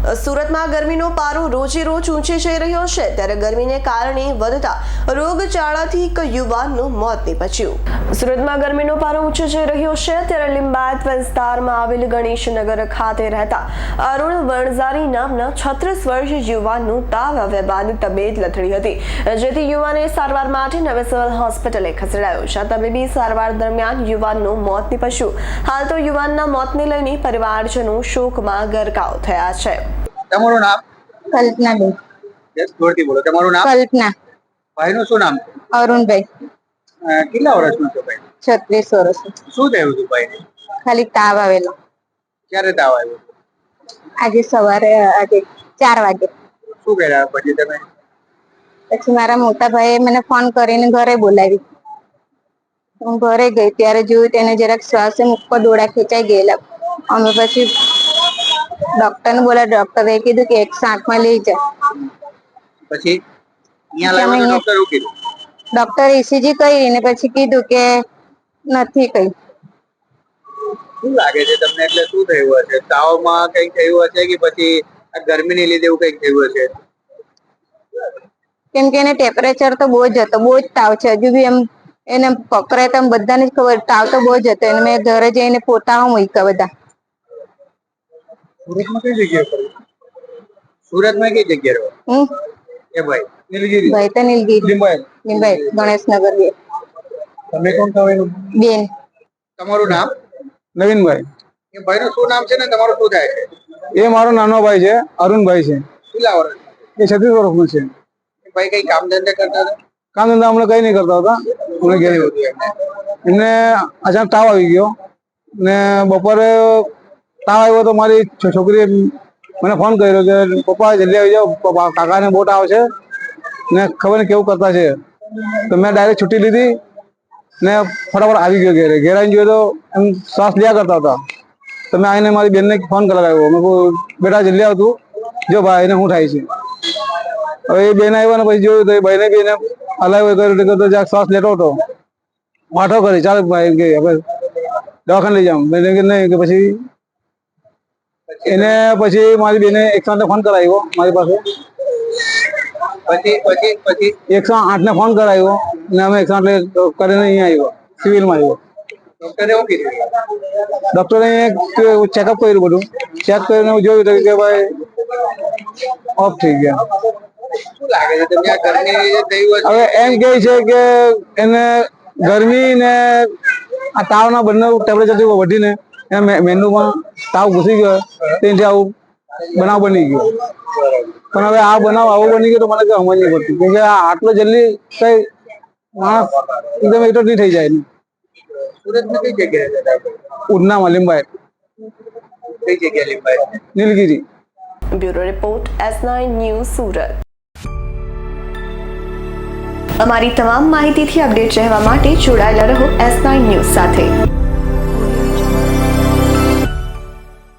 સુરતમાં ગરમીનો પારો રોજે રોજ ઊંચે જઈ રહ્યો છે. ત્યારે ગરમીને કારણે વધતા રોગચાળાથી એક યુવાનનું મોત નીપજ્યું. સુરતમાં ગરમીનો પારો ઊંચે જઈ રહ્યો છે. ત્યારે લિંબાયત વિસ્તારમાં આવેલ ગણેશનગર ખાતે રહેતા અરુણ વણઝારી નામના છત્રીસ વર્ષ યુવાનનું તાવ આવ્યા બાદ તબિયત લથડી હતી. જેથી યુવાને સારવાર માટે નવે સિવિલ હોસ્પિટલે ખસેડાયો છે. તબીબી સારવાર દરમિયાન યુવાનનું મોત નીપજ્યું. હાલ તો યુવાનના મોતને લઈને પરિવારજનો શોકમાં ગરકાવ થયા છે. તમારું નામ? કલ્પના બેન. યસ જોરથી બોલો. તમારું નામ? કલ્પના. ભાઈનું શું નામ? અરુણભાઈ. કેટલા વર્ષનો છો ભાઈ? છત્રીસ વર્ષ. શું થયું હતું ભાઈને? ખાલી તાવ આવેલો. ક્યારે તાવ આવ્યો? આજે સવારે આજે ચાર વાગે. શું કર્યા પછી તમે? પછી મારા મોટા ભાઈએ મને ફોન કરીને ઘરે બોલાવી. હું ઘરે ગઈ ત્યારે જોયું તેને જરાક શ્વાસે મુક્કો દોડા ખેંચાઈ ગયેલા. અમે પછી ડોક્ટરને બોલા ડોક્ટરે કીધું કે એકસો માં લઈ જાય પછી ડોક્ટર ડોક્ટરે ઇસીજી કરી ને પછી કીધું કે નથી કઈ. શું લાગે છે તમને? એટલે શું થયું હશે? તાવમાં કઈ થયું હશે કે પછી આ ગરમીને લીધે એવું કઈ થયું હશે? કેમ કે એને ટેમ્પરેચર તો બહુ જ હતો બહુ જ તાવ છે. હજુ બી એમ એને પકડે તો બધાને જ ખબર તાવ તો બહુ જ હતો. એને મેં ઘરે જઈને પોતા મૂક્યા બધા. સુરતમાં કઈ જગ્યાએ પડ્યું સુરતમાં કઈ જગ્યાએ રહો એ ભાઈ નીલગીરી. ભાઈ તો નીલગીરી. લીંબાયત. લીંબાઈ ગણેશનગર બે. તમે કોણ છો બેન. તમારું નામ? નવીનભાઈ. એ ભાઈનું શું નામ છે ને તમારું શું થાય છે? એ મારો નાનો ભાઈ છે અરુણભાઈ છે. કેટલા વર્ષ? એ છત્રીસ વર્ષનો છે. ભાઈ કઈ કામ ધંધા કરતા હતા? કામ ધંધા હમણાં કઈ નહીં કરતા હતા. હમણાં ઘેર. એમને અચાનક તાવ આવી ગયો. ને બપોરે તાવ આવ્યો તો મારી છોકરીએ મને ફોન કર્યો કે, પપ્પા, જલ્દી આવી જાઓ. કાકાને બોટ આવશે ને ખબર નહીં કેવું કરતા છે. તો મેં ડાયરેક્ટ છૂટી લીધી ને ફટાફટ આવી ગયો ઘેરે. ઘેર આવીને જોયો તો એમ શ્વાસ લ્યા કરતા હતા. તો મેં આવીને મારી બેનને ફોન કરાવ્યો. મેં કહું બેટા, જલ્દી આવતું જો ભાઈ, એને શું થાય છે? હવે એ બેન આવ્યા ને પછી જોયું તો એ બહેને બી એને હલાવ્યો કર્યો તો જ્યાં શ્વાસ લેતો હતો. વાંઠો કરી. ચાલ ભાઈ કે, હવે દવાખાને લઈ જાઉં. મેં કે નહીં. કે પછી એને પછી મારી બેને એકસો આઠ ફોન કરાવ્યો મારી પાસે. પછી પછી પછી? એકસો આઠને ફોન કરાવ્યો ને અમે એકસો આઠ કરીને અહીંયા આવ્યો સિવિલમાં આવ્યો. ડોક્ટરે એવું કીધું? ડોક્ટરે ચેકઅપ કર્યું બધું. ચેક કરીને જોયું તો કે ભાઈ ઓફ થઈ ગયા. હવે એમ કે છે કે એને ગરમી ને આ તાવના બંને ટેમ્પરેચર વધીને એના મે- મેંદુમાં તાવ ઘૂસી ગયો તેથી આવું બનાવ બની ગયો. પણ હવે આ બનાવ આવો બની ગયો તો મને કઈ સમજ નહીં પડતી. કેમ કે આ આટલો જલ્દી કઈ માણસ એકદમ એટલો નહીં થઈ જાય ને સુરતમાં કઈ જગ્યાએ હતા? ઉડનામાં લીંબાય કઈ નીલગીરી. Bureau report S nine news Surat. અમારી તમામ માહિતીથી અપડેટ રહેવા માટે જોડાયેલા રહો એસ નાઇન ન્યૂઝ સાથે.